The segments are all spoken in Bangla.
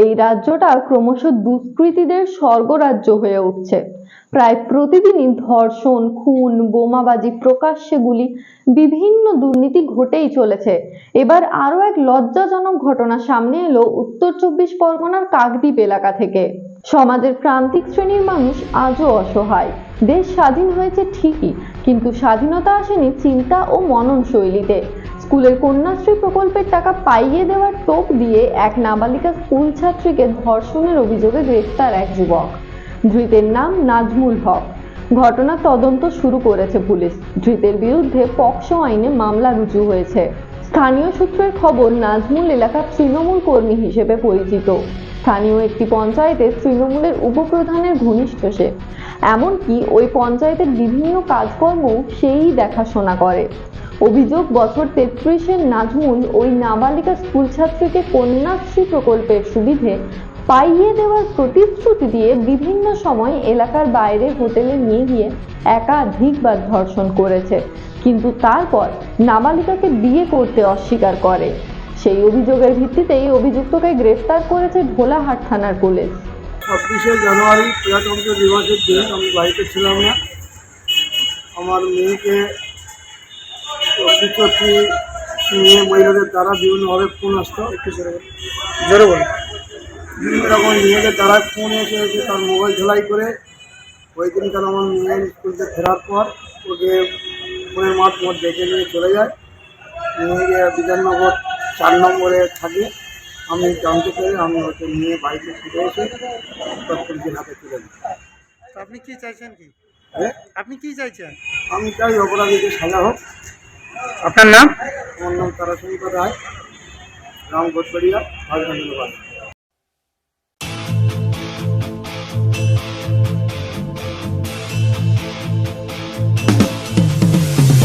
এই রাজ্যটা ক্রমশ দুষ্কৃতীদের স্বর্গরাজ্য হয়ে উঠছে। প্রায় প্রতিদিনই ধর্ষণ, খুন, বোমাবাজি প্রকাশ্যে গুলি, বিভিন্ন দুর্নীতি ঘটেই চলেছে। এবার আরও এক লজ্জাজনক ঘটনা সামনে এলো উত্তর চব্বিশ পরগনার কাকদ্বীপ এলাকা থেকে। সমাজের প্রান্তিক শ্রেণির মানুষ আজও অসহায়। দেশ স্বাধীন হয়েছে ঠিকই, কিন্তু স্বাধীনতা আসেনি চিন্তা ও মনন শৈলীতে স্কুলের কন্যাশ্রী প্রকল্পের টাকা পাইয়ে দেওয়ার টোপ দিয়ে এক নাবালিকা স্কুল ছাত্রীকে ধর্ষণের অভিযোগে গ্রেফতার এক যুবক। ধৃতের নাম নাজমুল হক। ঘটনা তদন্ত শুরু করেছে পুলিশ। ধৃতের বিরুদ্ধে পক্সো আইনে মামলা রুজু হয়েছে। স্থানীয় সূত্রের খবর, নাজমুল এলাকার তৃণমূল কর্মী হিসেবে পরিচিত। স্থানীয় একটি পঞ্চায়েতে তৃণমূলের উপপ্রধানের ঘনিষ্ঠ সে। এমনকি ওই পঞ্চায়েতের বিভিন্ন কাজকর্ম সেই দেখাশোনা করে। অভিযোগ, বছর তেত্রিশের নাজমুল ওই নাবালিকা স্কুল ছাত্রীকে কন্যাশ্রী প্রকল্পের সুবিধে পাইয়ে দেওয়ার প্রতিশ্রুতি দিয়ে বিভিন্ন সময় এলাকার বাইরে হোটেলে নিয়ে গিয়ে একাধিকবার ধর্ষণ করেছে। কিন্তু তারপর নাবালিকাকে বিয়ে করতে অস্বীকার করে। সেই অভিযোগের ভিত্তিতেই অভিযুক্তকে গ্রেফতার করেছে ভোলাহাট থানার পুলিশ। ছাব্বিশে জানুয়ারি প্রজাতন্ত্র দিবসের দিন আমি বাড়িতে ছিলাম না। আমার মেয়েকে মহিলাদের দ্বারা বিভিন্নভাবে ফোন আসতো। একটু জোরে বিভিন্ন রকম মেয়েদের দ্বারা ফোন এসে এসে তার মোবাইল করে ওই দিনকার আমার মেয়ের ফেরার পর ওকে ফোনের মাধ্যমে ডেকে নিয়ে চলে যায়। নিয়ে গিয়ে বিধাননগর চার নম্বরে থাকে। আমি জানতে পেরে আমি ওকে নিয়ে বাড়িতে ফিরে এসে তার পুলিশের হাতে তুলে দিই। তো আপনি কি চাইছেন কি? হ্যাঁ? আপনি কি চাইছেন? আমি চাই অপরাধীকে সাজা হোক। আপনার নাম? আমার নাম তারাশঙ্কর রায় রাম গোটবাড়িয়া রাজধানী বাড়ি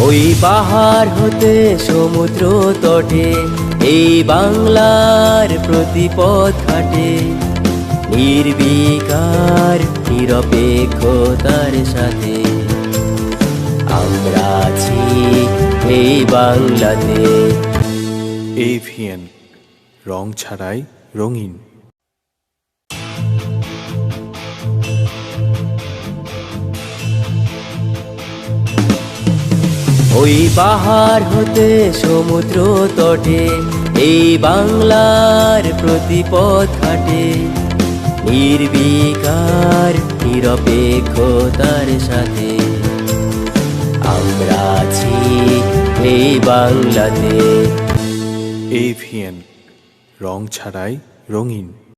ওই পাহাড় হতে সমুদ্র তটে এই বাংলার প্রতিপথ ঘাটে। নির্বিকার নিরপেক্ষতার সাথে। এই বাংলাতে। এভিএন রং ছাড়াই রঙিন। ওই পাহাড় হতে সমুদ্র তটে এই বাংলার প্রতিপথ ঘাটে। নির্বিকার নিরপেক্ষতার সাথে। আমরা আছি এই বাংলাতে। এভিএন রং ছাড়াই রঙিন।